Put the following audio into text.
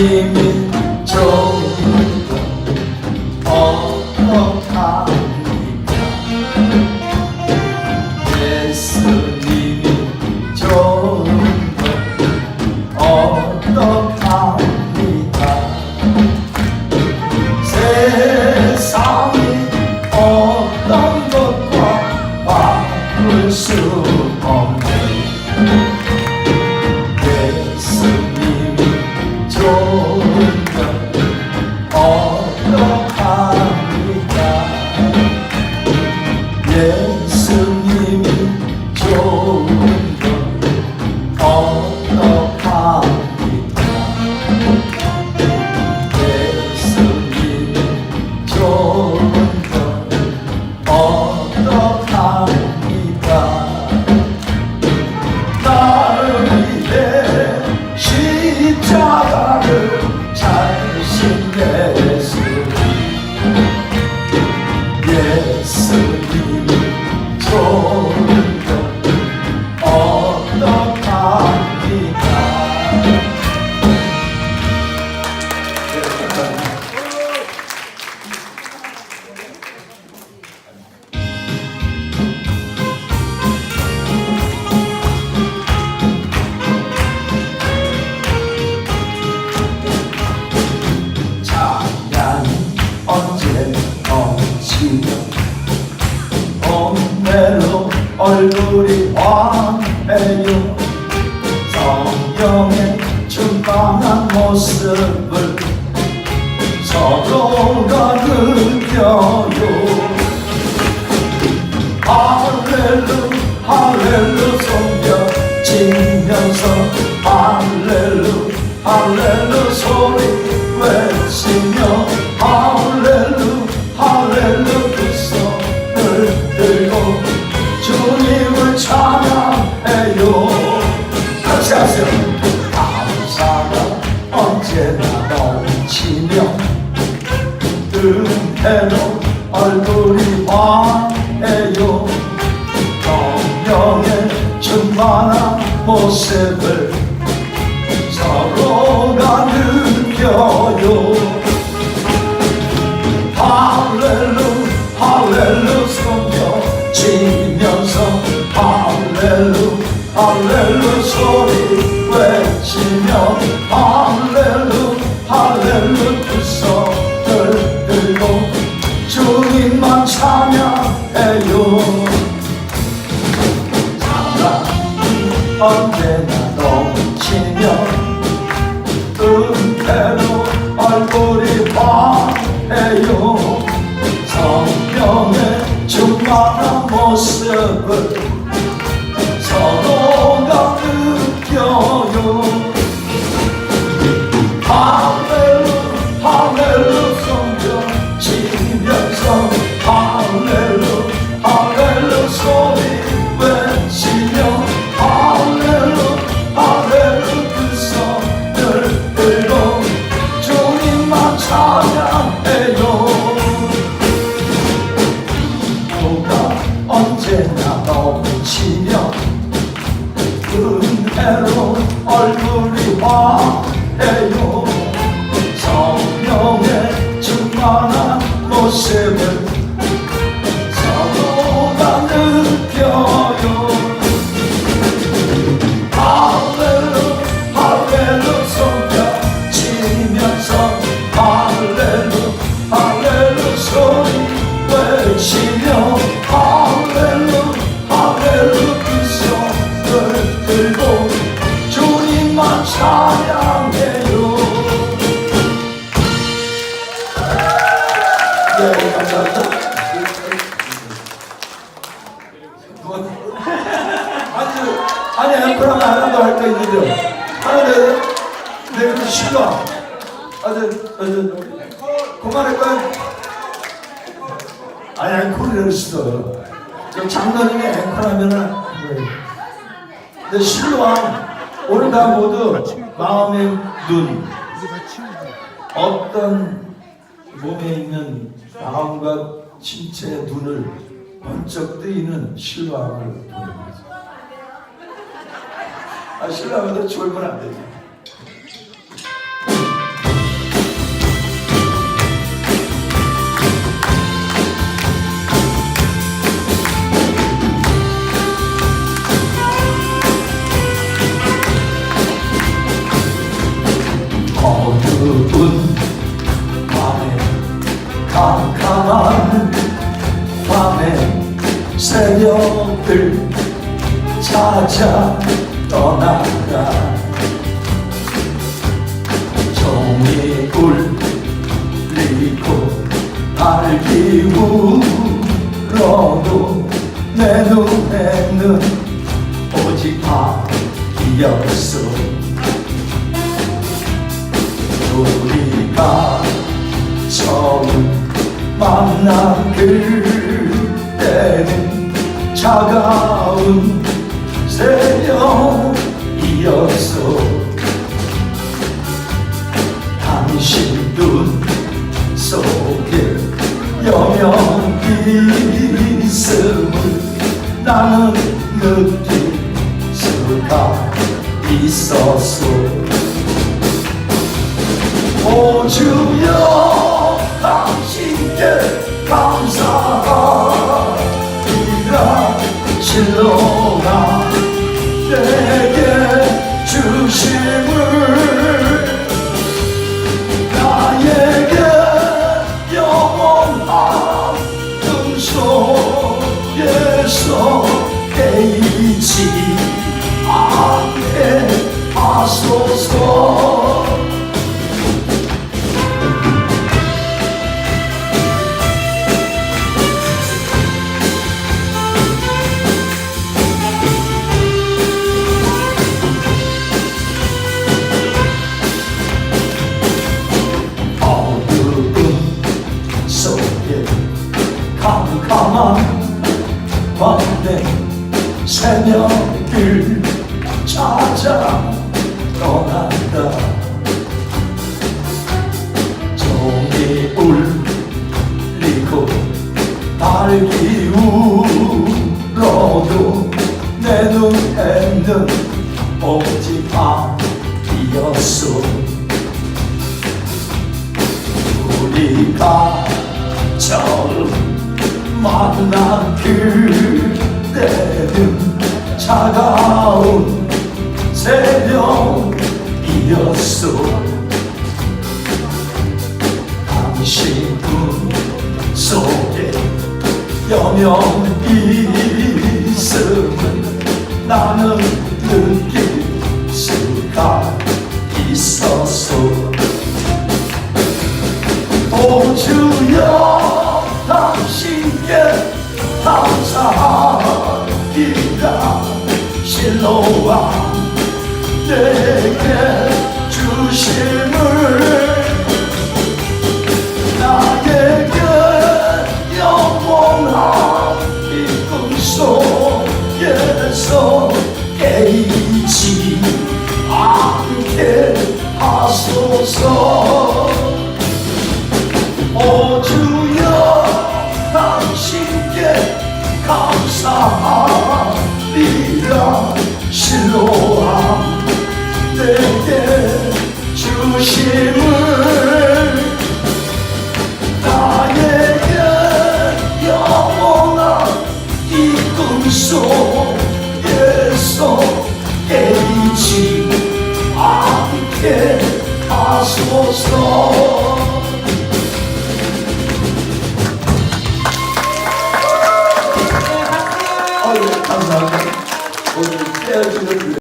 예수 얼굴이 환해요. 성령의 충만한 모습을 서로가 느껴요. 할렐루 할렐루 섬겨지면서 할렐루 할렐루 소리 언제나 넘치며 은혜로 얼굴이 환해요. 성령의 충만한 모습을 서로가 느껴요. 할렐루 할렐루 섬겨지면서 할렐루 할렐루 소리 충만한 모습을 서로가 느껴요. 할렐루 할렐루 섬겨지면서 할렐루 할렐루 소리 은혜 그만할까요? 아니 앵콜을 했어 저 장로님이 앵콜 하면은 내 신랑 오늘 다 모두 마음의 눈 어떤 몸에 있는 마음과 신체의 눈을 번쩍 뜨이는 신랑을 보입니다. 아, 신랑한테 졸면 안 되지. 새벽을 찾아 떠나가 종이 울리고 날기 울어도 내 눈에는 오직 밤이었어 우리가 처음 만난 그때는 차가운 새벽이었어. 당신 눈 속에 여명 있음을 나는 느낄 수가 있었어. 오 주여 새벽을 찾아 떠난다. 종이 울리고 달기 울어도 내 눈에는 오직 밤이었어. 우리가 처음 만난 그때는 차가운 새벽이었어 당신 눈 속에 여명 있음을 나는 느낄 수가 있었어 오 주여 당신께 감사합 니다 실로와 내게 주심을 감사합니다 실로함 내게 주심을 나에게 영원한 이 꿈 속에서 깨이지 않게 하소서